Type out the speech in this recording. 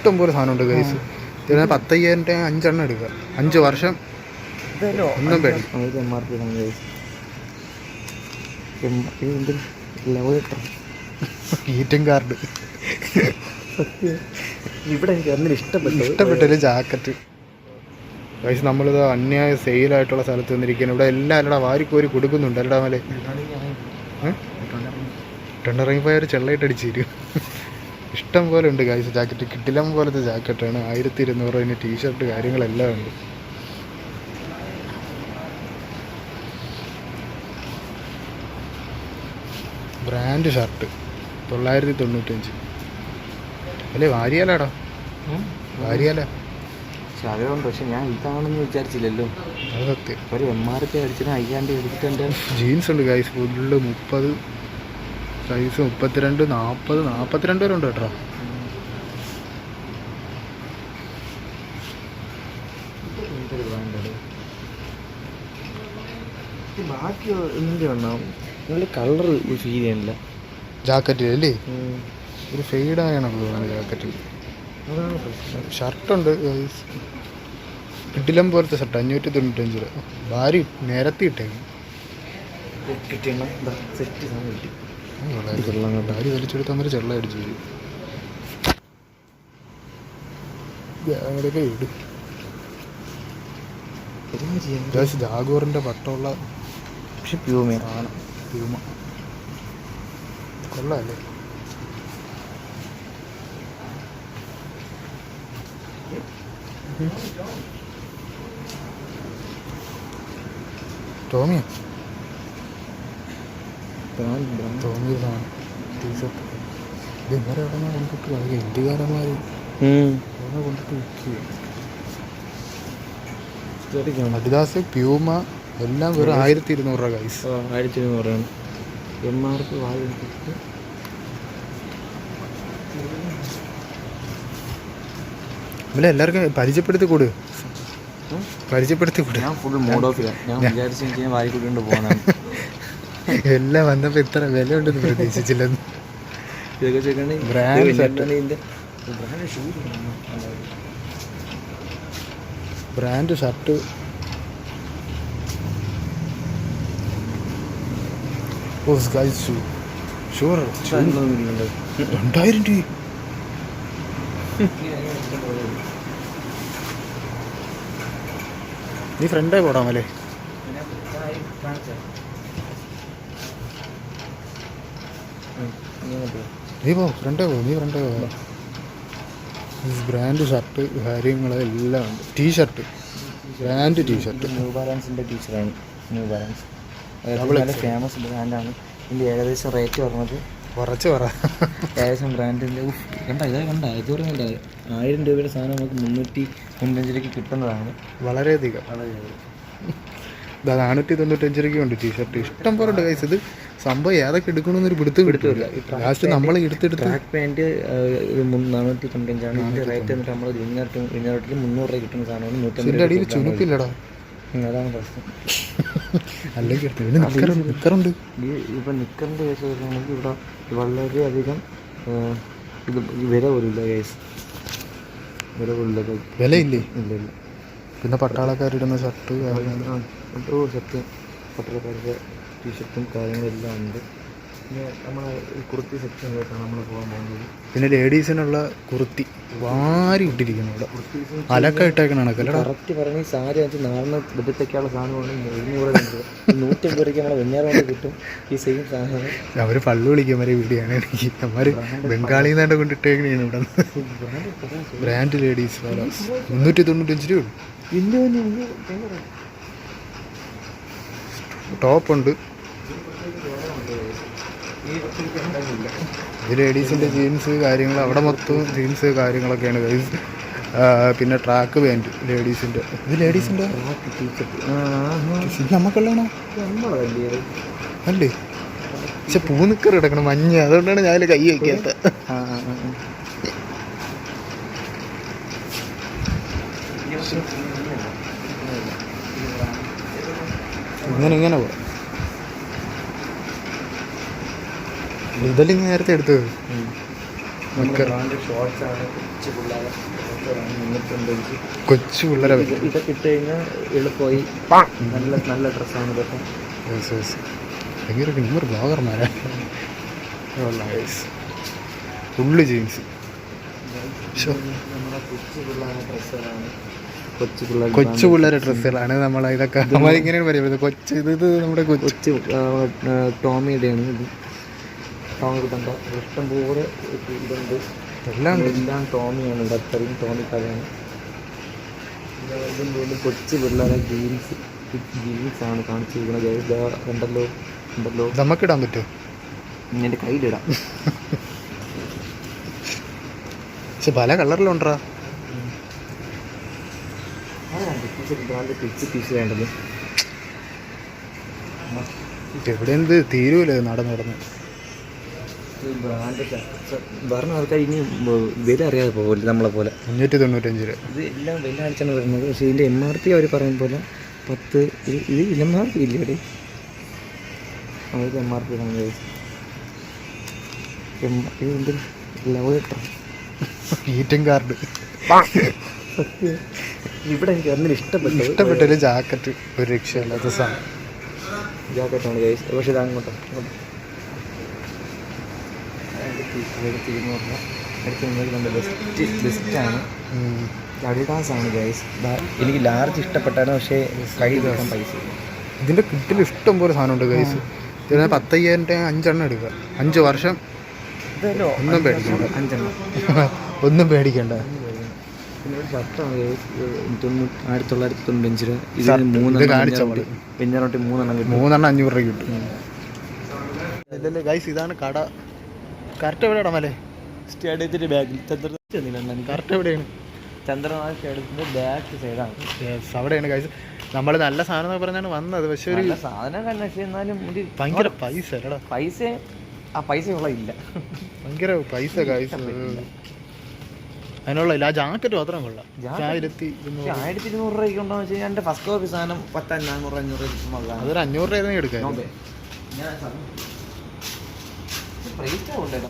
ഇഷ്ടം പോലെ സാധനമുണ്ട് ഗൈസ് ഇതിന് പത്തയ്യായിരം രൂപ അഞ്ചെണ്ണം എടുക്കുക. അഞ്ച് വർഷം. ഇതല്ലോ? ഒന്നും പേടി M R P eating card. ഇവിടെ എനിക്ക് അന്നിൽ ഇഷ്ടപ്പെട്ടത് ഇഷ്ടപ്പെട്ടൊരു ജാക്കറ്റ് ഗൈസ് നമ്മളിത് അന്യായ സെയിലായിട്ടുള്ള സ്ഥലത്ത് വന്നിരിക്കുകയാണ്. ഇവിടെ എല്ലാം അല്ലടാ വാരിക്കോരി കൊടുക്കുന്നുണ്ട്. അല്ലടാ മലേ ടെണ്ടറിങ് ഒരു ചെള്ളയിട്ട് അടിച്ചിരും ഇഷ്ടം പോലെ ഉണ്ട് ഗൈസ് ജാക്കറ്റ് കിട്ടിലം പോലത്തെ ജാക്കറ്റാണ് ആയിരത്തി ഇരുന്നൂറ് അതിന് ടീഷർട്ട് കാര്യങ്ങളെല്ലാം ഉണ്ട്. ബ്രാൻഡ് ഷർട്ട് തൊള്ളായിരത്തി തൊണ്ണൂറ്റഞ്ച് അല്ലേ വാരിയാലാടാ? വാരിയാല. ശകലമുണ്ട് പക്ഷെ ഞാൻ ഇതാണെന്ന് വിചാരിച്ചില്ലല്ലോ. അത് സത്യം ഒരു എം ആർ പി അടിച്ചിട്ട് അയ്യാണ്ട് എടുത്തിട്ടുണ്ട്. ജീൻസ് ഉണ്ട് ഗൈസ് ഫുള്ള് മുപ്പത് സൈസ് മുപ്പത്തിരണ്ട് നാൽപ്പത് നാൽപ്പത്തിരണ്ട് വരെ ഉണ്ട് കേട്ടോ. ബാക്കി എന്തിന്റെ ഉണ്ടാവും നിങ്ങൾ കളർ ഫീൽ ചെയ്യണില്ല. ജാക്കറ്റിൽ അല്ലേ? ഒരു ഫെയ്ഡായാണ് ജാക്കറ്റിൽ അതാണ് പ്രശ്നം ഷർട്ടുണ്ട് കിട്ടിലം പോലത്തെ ഷർട്ട് അഞ്ഞൂറ്റി തൊണ്ണൂറ്റഞ്ച് രൂപ. ഭാര്യ നേരത്തെ ഇട്ടേക്കും കിട്ടിയ സെറ്റ് സാധനം കിട്ടി ഭാരി വലിച്ചെടുത്ത് അമ്മ ചെള്ള അടിച്ചു വരും ഇടും ജാഗോറിന്റെ പട്ടമുള്ള പക്ഷെ പ്യൂമേ സാധനം പ്യൂമ കൊള്ളാല്ലേ ടോമിയോ? ടോമിയ സാധനം ടീഷർട്ട്. ഇത് ഇവരെ എവിടെ നിന്ന് കൊണ്ടിട്ട് കളയുക ഇന്ത്യക്കാരന്മാർ കൊണ്ടിട്ട് വിൽക്കുക അഡിദാസ് പ്യൂമ എല്ലാം വെറും ആയിരത്തി ഇരുന്നൂറ് രൂപ ഗൈസ് ആയിരത്തി ഇരുന്നൂറാണ് എം ആർ പി ഇവരെ എല്ലാവർക്കും പരിചയപ്പെടുത്തി കൂട്. പരിചയപ്പെടുത്തി കൂടെ. ഞാൻ ഫുൾ മൂഡ് ഓഫ് ഞാൻ വിചാരിച്ചു എനിക്ക് ഞാൻ പോകുന്നതാണ് എല്ലാം വന്നപ്പോ ഇത്ര വില ഉണ്ടെന്ന് പ്രതീക്ഷിച്ചില്ലെന്ന് ബ്രാൻഡ് ഷർട്ട് ഷൂ ഷൂർ രണ്ടായിരം രൂപ. നീ ഫ്രണ്ടായി പോടാം അല്ലേ നീ പോ ഫ്രണ്ടേ പോ നീ ഫ്രണ്ടേ പോ. ബ്രാൻഡ് ഷർട്ട് കാര്യങ്ങൾ എല്ലാം ഉണ്ട്. T shirt brand T shirt new ബാലൻസിന്റെ ടീച്ചറാണ് ന്യൂ ബാലൻസ് വളരെ നല്ല. ഫേമസ് ബ്രാൻഡാണ് ഇതിന്റെ ഏകദേശം റേറ്റ് പറഞ്ഞത് കുറച്ച് പറ. ഏകദേശം ബ്രാൻഡിന്റെ കണ്ട? ഇതാ കണ്ട? ഇതുവരെ കണ്ട ആയിരം രൂപയുടെ സാധനം നമുക്ക് മുന്നൂറ്റി തൊണ്ണൂറ്റഞ്ച് രൂപയ്ക്ക് കിട്ടുന്നതാണ്. വളരെയധികം. ഇതാ നാനൂറ്റി തൊണ്ണൂറ്റഞ്ച് രൂപയ്ക്ക് ഉണ്ട് ടീ ഷർട്ട് ഇഷ്ടം പോലെ ഉണ്ട് കൈസ് ഇത് സംഭവം ഏതൊക്കെ എടുക്കണമെന്നൊരു പിടുത്തം കിട്ടില്ല ലാസ്റ്റ് നമ്മൾ എടുത്തെടുത്ത് ട്രാക്ക് നാനൂറ്റി തൊണ്ണൂറ്റഞ്ചാണ് ഇതിന്റെ റേറ്റ് എന്നിട്ട് നമ്മൾ വിന്നർ വിന്നറോട്ടിൽ മുന്നൂറ് രൂപ കിട്ടുന്ന സാധനമാണ് നൂറ്റമ്പത് അടിയിൽ ചുണുക്കില്ലടാ അതാണ് പ്രശ്നം. അല്ലെങ്കിൽ പിന്നെ നിക്കറുണ്ട് നിക്കറുണ്ട്. ഈ ഇപ്പം നിക്കറിന്റെ കേസ് വരുകയാണെങ്കിൽ ഇവിടെ വളരെയധികം ഇത് വില പോലില്ല കേസ് വില പോലില്ല വിലയില്ലേ? ഇല്ല ഇല്ല. പിന്നെ പട്ടാളക്കാരിടുന്ന ഷർട്ട് സത്യം. പത്രക്കാരുടെ ടീഷർട്ടും കാര്യങ്ങളെല്ലാം ഉണ്ട്. പിന്നെ നമ്മൾ ഈ കുർത്തി സെക്ഷനിലേക്കാണ് നമ്മൾ പോകാൻ പോകുന്നത്. പിന്നെ ലേഡീസിനുള്ള കുർത്തി വാരി ഇട്ടിരിക്കുന്നു ഇവിടെ. കുർത്തീസും അലക്ക ഇട്ടേക്കണ കണക്കല്ലടാ കറക്റ്റ് പറഞ്ഞ സാരി വെച്ച് നാളെ ബുദ്ധത്തേക്കുള്ള സാധനമാണ് എഴുന്നൂറ് രൂപ നൂറ്റമ്പത് രൂപയ്ക്ക് നമ്മളെ വെഞ്ഞാറ് കൊണ്ട് കിട്ടും ഈ സെയിം സാധനം. അവർ പള്ളു വിളിക്കാൻ വരെ വീടിയാണ് എനിക്ക് അവന്മാര് ബംഗാളിൽ നിന്നാണ്ട് കൊണ്ടിട്ടേക്കണേണ് ഇവിടെ. ബ്രാൻഡ് ലേഡീസ് മുന്നൂറ്റി തൊണ്ണൂറ്റഞ്ച് രൂപ ടോപ്പുണ്ട് ടോപ്പ് ഉണ്ട് ഇത് ലേഡീസിന്റെ ജീൻസ് കാര്യങ്ങൾ അവിടെ മൊത്തം ജീൻസ് കാര്യങ്ങളൊക്കെയാണ് ഗൈസ് പിന്നെ ട്രാക്ക് പാന്റ് ലേഡീസിന്റെ. ഇത് ലേഡീസിന്റെ? നമുക്കുള്ളതാണോ അല്ലേ? പക്ഷെ പൂനിക്കർ കിടക്കണം മഞ്ഞ. അതുകൊണ്ടാണ് ഞാൻ കൈ വയ്ക്കാത്ത. ഇങ്ങനെ ഇങ്ങനെ പോവാം. ഇതല്ലെങ്കിൽ നേരത്തെ എടുത്തത്. കൊച്ചു പിള്ളേരെ ഇതൊക്കെ ഇട്ട് കഴിഞ്ഞാൽ എളുപ്പമായി. നല്ല നല്ല ഡ്രസ്സാണ് ഇതൊക്കെ. ഭയങ്കര നിങ്ങൾ ബ്ലോഗർമാരാ ഫുള്ള് ജീൻസ് കൊച്ചു പിള്ളേരെ ഡ്രസ്സുകളാണ്. നമ്മൾ ഇതൊക്കെ നമ്മളിങ്ങനെയാണ് പറയുന്നത് കൊച്ചു ഇത് നമ്മുടെ കൊച്ചു. ടോമിയുടെയാണ് ഇത്. ടോമി കിട്ടണ്ട ഇഷ്ടം പോലെ ഇതുണ്ട്. എല്ലാം ഉണ്ട്. എല്ലാം ടോമിയാണ് ഡത്തറിയും അത്രയും ടോമി കഥയാണ് ഇതിന്റെ ഉള്ളിൽ കൊച്ചു പിള്ളേരെ ജീൻസ് ജീൻസ് ആണ് കാണിച്ചിരിക്കുന്നത്. ദാ കണ്ടല്ലോ ഉണ്ടല്ലോ നമുക്കിടാൻ പറ്റുമോ? എന്റെ കയ്യിലിടാം പക്ഷെ പല കളറിലുണ്ടാ എവിടെ എന്ത് തീരൂല നടന്നു നടന്ന്. പറഞ്ഞ ആൾക്കാർ ഇനി വില അറിയാതെ പോകില്ല നമ്മളെ പോലെ. അഞ്ഞൂറ്റി തൊണ്ണൂറ്റഞ്ച് രൂപ. ഇത് എല്ലാം വില അടിച്ചാണ് വരുന്നത്. പക്ഷേ ഇതിന്റെ എം ആർ പി അവർ പറയും പോലെ പത്ത് ഇത് ഇത് എം ആർ പി ഇല്ല ഇവിടെ അവർക്ക് എം ആർ പി. എം ഇത് ലവ് ലെറ്റർ കാർഡ് ഇവിടെ എനിക്ക് അതിന് ഇഷ്ടപ്പെട്ടു ഇഷ്ടപ്പെട്ടൊരു ജാക്കറ്റ് ഒരു രക്ഷയില്ലാത്ത സാധനം. ജാക്കറ്റാണ് പക്ഷേ ഇത് അങ്ങോട്ടോ. അങ്ങോട്ട് എടുത്തിരുന്നു പറഞ്ഞാൽ എടുത്ത് നമ്മുടെ ബെസ്റ്റ് ബെസ്റ്റാണ്. അഡിഡാസ് ആണ് ഗൈസ് എനിക്ക് ലാർജ് ഇഷ്ടപ്പെട്ടാണ് പക്ഷേ കൈ വെക്കാൻ പൈസ ഇതിന്റെ ഇതിന്റെ കിറ്റിൽ ഇഷ്ടം പോലെ സാധനമുണ്ട് ഗൈസ് ഇതിന് പത്തയ്യായിരം രൂപ അഞ്ചെണ്ണം എടുക്കുക. അഞ്ച് വർഷം ഒന്നും പേടിക്കണ്ട. അഞ്ചെണ്ണം. ഒന്നും പേടിക്കണ്ട. പിന്നെ ഒരു ഷർട്ടാണ് തൊണ്ണൂറ്റി ആയിരത്തി തൊള്ളായിരത്തി തൊണ്ണൂറ്റഞ്ച് രൂപ ഇതിന് ഇത് മൂന്നെണ്ണം പെഞ്ഞാറൊട്ടി മൂന്നെണ്ണം മൂന്നെണ്ണം അഞ്ഞൂറ് രൂപ കിട്ടും. ഗൈസ് ഇതാണ് കട. കറക്റ്റ് എവിടെയാണ് മലേ സ്റ്റേഡിയത്തിന്റെ ബാക്കിൽ ചന്ദ്രനാഥ് കറക്റ്റ് എവിടെയാണ്? ചന്ദ്രനാഥ് സ്റ്റേഡിയത്തിന്റെ ബാക്ക് സൈഡാണ്. അവിടെയാണ് ഗൈസ് നമ്മൾ നല്ല സാധനം എന്നൊക്കെ പറഞ്ഞാണ് വന്നത് പക്ഷെ ഒരു സാധനം തന്നെ പക്ഷേ എന്നാലും ഒരു ഭയങ്കര പൈസ പൈസ ആ പൈസ ഉള്ള ഇല്ല. ഭയങ്കര പൈസ കാഴ്ച അതിനുള്ള ഇല്ല. ആ ജാക്കറ്റ് മാത്രം കൊള്ളാം? ആയിരത്തി ഇരുന്നൂറ്. പക്ഷേ ആയിരത്തി ഇരുന്നൂറ് രൂപയ്ക്ക് ഉണ്ടോ വെച്ച് കഴിഞ്ഞാൽ എന്റെ ഫസ്റ്റ് കോപ്പി സാധനം പത്ത് അഞ്ഞൂറ് അഞ്ഞൂറ് രൂപ അതൊരു അഞ്ഞൂറ് രൂപ എടുക്കാം പ്രൈസ് ആവുണ്ടല്ലോ